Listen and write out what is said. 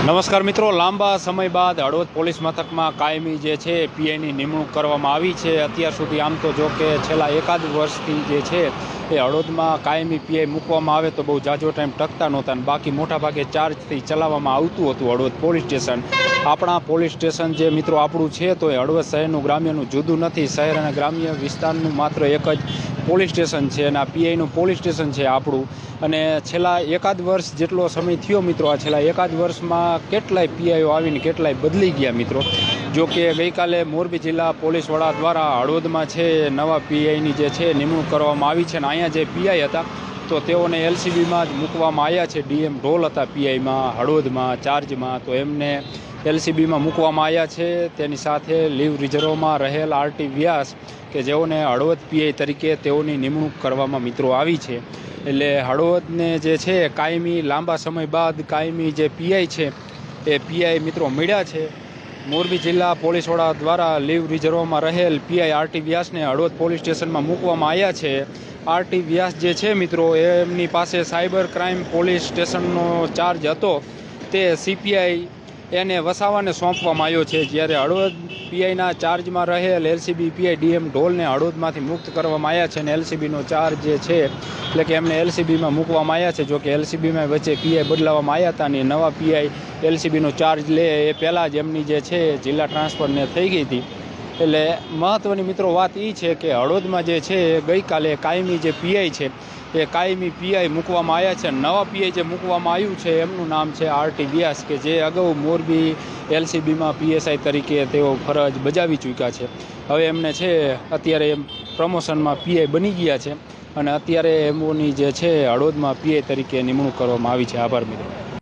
નમસ્કાર મિત્રો, લાંબા સમય બાદ હળવદ પોલીસ મથકમાં કાયમી જે છે, પીઆઈની નિમણૂક કરવામાં આવી છે. અત્યાર સુધી આમ તો જો કે છેલ્લા એકાદ વર્ષથી જે છે, એ હળવદમાં કાયમી પીઆઈ મૂકવામાં આવે તો બહુ જાજો ટાઈમ ટકતા નહોતા અને બાકી મોટાભાગે ચાર્જથી ચલાવવામાં આવતું હતું હળવદ પોલીસ સ્ટેશન. આપણા પોલીસ સ્ટેશન જે મિત્રો આપણું છે, તો એ હળવદ શહેરનું ગ્રામ્યનું જુદું નથી. શહેર અને ગ્રામ્ય વિસ્તારનું માત્ર એક જ પોલીસ સ્ટેશન છે અને આ પીઆઈનું પોલીસ સ્ટેશન છે આપણું. અને છેલ્લા એકાદ વર્ષ જેટલો સમય થયો મિત્રો, આ છેલ્લા એકાદ વર્ષમાં કેટલાય પીઆઈઓ આવીને કેટલાય બદલી ગયા મિત્રો? જો કે ગઈકાલે મોરબી જિલ્લા પોલીસ વડા દ્વારા હળવદમાં છે, નવા પીઆઈની જે છે, નિમણૂક કરવામાં આવી છે અને અહીંયા જે પીઆઈ હતા, તો તેઓને એલસીબીમાં જ મૂકવામાં આવ્યા છે. ડીએમ ઢોલ હતા પીઆઈમાં, હળવદમાં, ચાર્જમાં, તો એમને એલસીબીમાં મૂકવામાં આવ્યા છે. તેની સાથે લીવ રિઝર્વમાં રહેલ આરટી વ્યાસ, કે જેઓને હળવદ પીઆઈ તરીકે તેઓની નિમણૂક કરવામાં મિત્રો આવી છે. એટલે હળવદને જે છે, કાયમી લાંબા સમય બાદ કાયમી જે પીઆઈ છે, એ પીઆઈ મિત્રો મળ્યા છે. મોરબી જિલ્લા પોલીસ વડા દ્વારા લીવ રિઝર્વમાં રહેલ પીઆઈ આરટી વ્યાસને હળવદ પોલીસ સ્ટેશનમાં મૂકવામાં આવ્યા છે. આરટી વ્યાસ જે છે મિત્રો એમની પાસે સાયબર ક્રાઇમ પોલીસ સ્ટેશનનો ચાર્જ હતો. તે સીપીઆઈ એને વસાવાને સોંપવામાં આવ્યો છે. જ્યારે હળવદ પીઆઈના ચાર્જમાં રહેલ એલસીબી પીઆઈ ડીએમ ઢોલને હળવદમાંથી મુક્ત કરવામાં આવ્યા છે અને એલસીબીનો ચાર્જ જે છે, એટલે કે એમને એલસીબીમાં મૂકવામાં આવ્યા છે, જો કે એલસીબીમાં વચ્ચે પીઆઈ બદલાવવામાં આવ્યા હતા અને નવા પીઆઈ એલસીબીનો ચાર્જ લે એ પહેલાં જ એમની જે છે, જિલ્લા ટ્રાન્સફરને થઈ ગઈ હતી. એટલે મહત્ત્વની મિત્રો વાત એ છે કે હળવદમાં જે છે એ ગઈકાલે કાયમી જે પીઆઈ છે, એ કાયમી પીઆઈ મૂકવામાં આવ્યા છે નવા પીઆઈ જે મૂકવામાં આવ્યું છે, એમનું નામ છે આરટી વ્યાસ કે જે અગાઉ મોરબી એલસીબીમાં પીએસઆઈ તરીકે તેઓ ફરજ બજાવી ચૂક્યા છે. હવે એમને છે, અત્યારે એમ પ્રમોશનમાં પીઆઈ બની ગયા છે અને અત્યારે એમઓની જે છે હળવદમાં પીઆઈ તરીકે નિમણૂક કરવામાં આવી છે. આભાર મિત્રો.